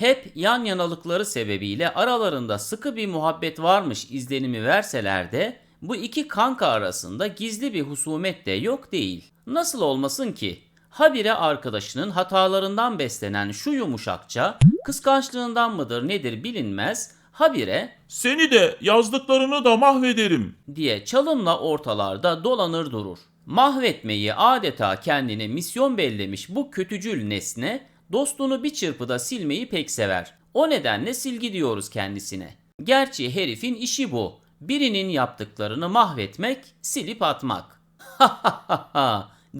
hep yan yanalıkları sebebiyle aralarında sıkı bir muhabbet varmış izlenimi verseler de bu iki kanka arasında gizli bir husumet de yok değil. Nasıl olmasın ki? Habire arkadaşının hatalarından beslenen şu yumuşakça, kıskançlığından mıdır nedir bilinmez, habire Seni de yazdıklarını da mahvederim. diye çalımla ortalarda dolanır durur. Mahvetmeyi adeta kendine misyon bellemiş bu kötücül nesne dostunu bir çırpıda silmeyi pek sever. O nedenle silgi diyoruz kendisine. Gerçi herifin işi bu. Birinin yaptıklarını mahvetmek, silip atmak.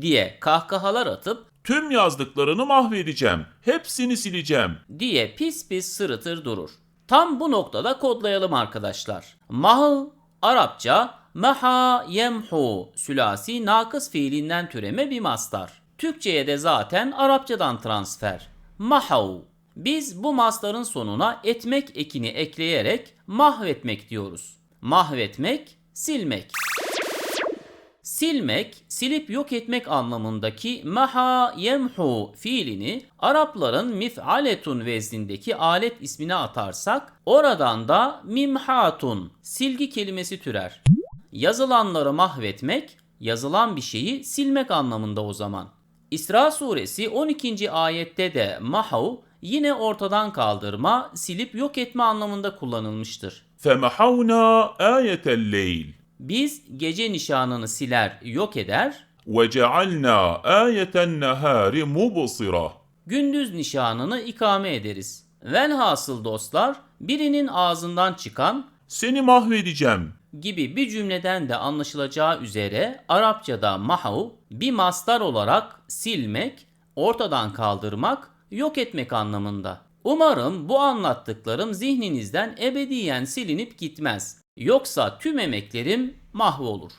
diye kahkahalar atıp Tüm yazdıklarını mahvedeceğim. Hepsini sileceğim. diye pis pis sırıtır durur. Tam bu noktada kodlayalım arkadaşlar. Mahu Arapça maha yemhu sülasi nakıs fiilinden türeme bir mastar. Türkçeye de zaten Arapçadan transfer. Mahav. Biz bu mastarın sonuna etmek ekini ekleyerek mahvetmek diyoruz. Mahvetmek, silmek. Silmek, silip yok etmek anlamındaki maha yemhu fiilini Arapların mif'aletun veznindeki alet ismine atarsak oradan da mimhatun silgi kelimesi türer. Yazılanları mahvetmek, yazılan bir şeyi silmek anlamında o zaman. İsra suresi 12. ayette de mahav yine ortadan kaldırma, silip yok etme anlamında kullanılmıştır. فَمَحَوْنَا آيَةَ اللَّيْلِ Biz gece nişanını siler, yok eder, وَجَعَلْنَا آيَةَ النَّهَارِ مُبْصِرَةً gündüz nişanını ikame ederiz. Velhasıl dostlar, birinin ağzından çıkan Seni mahvedeceğim. gibi bir cümleden de anlaşılacağı üzere Arapçada mahu bir mastar olarak silmek, ortadan kaldırmak, yok etmek anlamında. Umarım bu anlattıklarım zihninizden ebediyen silinip gitmez. Yoksa tüm emeklerim mahvolur.